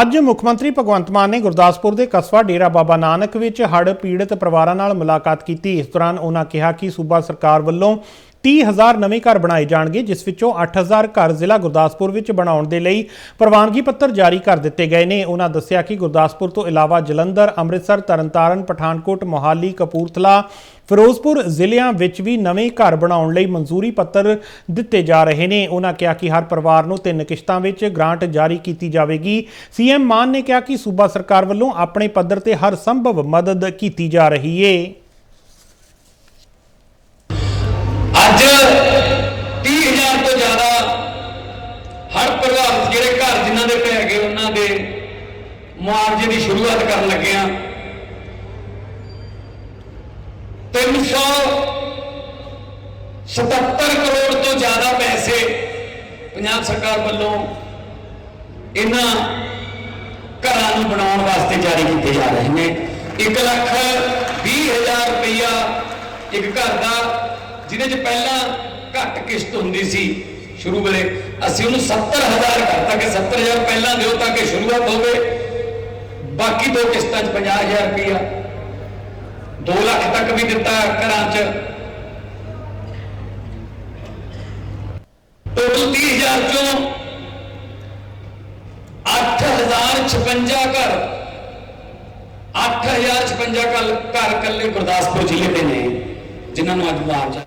ਅੱਜ ਮੁੱਖ ਮੰਤਰੀ ਭਗਵੰਤ ਮਾਨ ਨੇ ਗੁਰਦਾਸਪੁਰ ਦੇ ਕਸਬਾ ਡੇਰਾ ਬਾਬਾ ਨਾਨਕ ਵਿੱਚ ਹੜ੍ਹ ਪੀੜਤ ਪਰਿਵਾਰਾਂ ਨਾਲ ਮੁਲਾਕਾਤ ਕੀਤੀ। ਇਸ ਦੌਰਾਨ ਉਹਨਾਂ ਕਿਹਾ ਕਿ ਸੂਬਾ ਸਰਕਾਰ ਵੱਲੋਂ 30000 ਨਵੇਂ ਘਰ ਬਣਾਏ ਜਾਣਗੇ, ਜਿਸ ਵਿੱਚੋਂ 8000 ਘਰ ਜ਼ਿਲ੍ਹਾ ਗੁਰਦਾਸਪੁਰ ਵਿੱਚ ਬਣਾਉਣ ਦੇ ਲਈ ਪ੍ਰਵਾਨਗੀ ਪੱਤਰ ਜਾਰੀ ਕਰ ਦਿੱਤੇ ਗਏ ਨੇ। ਉਹਨਾਂ ਦੱਸਿਆ ਕਿ ਗੁਰਦਾਸਪੁਰ ਤੋਂ ਇਲਾਵਾ ਜਲੰਧਰ, ਅੰਮ੍ਰਿਤਸਰ, ਤਰਨਤਾਰਨ, ਪਠਾਨਕੋਟ, ਮੋਹਾਲੀ, ਕਪੂਰਥਲਾ, ਫਿਰੋਜ਼ਪੁਰ ਜ਼ਿਲ੍ਹਿਆਂ ਵਿੱਚ ਵੀ ਨਵੇਂ ਘਰ ਬਣਾਉਣ ਲਈ ਮਨਜ਼ੂਰੀ ਪੱਤਰ ਦਿੱਤੇ ਜਾ ਰਹੇ ਨੇ। ਉਹਨਾਂ ਕਿਹਾ ਕਿ ਹਰ ਪਰਿਵਾਰ ਨੂੰ ਤਿੰਨ ਕਿਸ਼ਤਾਂ ਵਿੱਚ ਗ੍ਰਾਂਟ ਜਾਰੀ ਕੀਤੀ ਜਾਵੇਗੀ। ਸੀਐਮ ਮਾਨ ਨੇ ਕਿਹਾ ਕਿ ਸੂਬਾ ਸਰਕਾਰ ਵੱਲੋਂ ਆਪਣੇ ਪੱਧਰ ਤੇ ਹਰ ਸੰਭਵ ਮਦਦ ਕੀਤੀ ਜਾ ਰਹੀ ਏ। ਜਿਹੜੇ ਘਰ ਜਿਨ੍ਹਾਂ ਦੇ ਪੈ ਗਏ, ਉਹਨਾਂ ਦੇ ਮੁਆਵਜ਼ੇ ਦੀ ਸ਼ੁਰੂਆਤ ਕਰਨ ਲੱਗੇ ਆ 377 ਕਰੋੜ ਤੋਂ ਜ਼ਿਆਦਾ ਪੈਸੇ ਪੰਜਾਬ ਸਰਕਾਰ ਵੱਲੋਂ ਇਹਨਾਂ ਘਰਾਂ ਨੂੰ ਬਣਾਉਣ ਵਾਸਤੇ ਜਾਰੀ ਕੀਤੇ ਜਾ ਰਹੇ ਨੇ। 1 ਲੱਖ 20 ਹਜ਼ਾਰ ਰੁਪਈਆ ਇੱਕ ਘਰ ਦਾ, ਜਿਹਦੇ 'ਚ ਪਹਿਲਾਂ ਘੱਟ ਕਿਸ਼ਤ ਹੁੰਦੀ ਸੀ। ਸ਼ੁਰੂ ਵੇਲੇ ਅਸੀਂ ਉਹਨੂੰ 70000 ਕਰਤਾ ਕਿ 70000 ਪਹਿਲਾਂ ਦਿਓ ਤਾਂ ਕਿ ਸ਼ੁਰੂਆਤ ਹੋਵੇ। ਬਾਕੀ ਦੋ ਕਿਸ਼ਤਾਂ 'ਚ 50000 ਰੁਪਈਆ। 2 ਲੱਖ ਤੱਕ ਵੀ ਦਿੱਤਾ ਘਰਾਂ 'ਚ। ਟੋਟਲ 30000 ਚੋਂ 8056 ਘਰ। 8056 ਘਰ ਘਰ ਕੱਲੇ ਗੁਰਦਾਸਪੁਰ ਜ਼ਿਲ੍ਹੇ ਦੇ ਨੇ, ਜਿਨ੍ਹਾਂ ਨੂੰ ਅੱਜ ਮੁਆਵਜ਼ਾ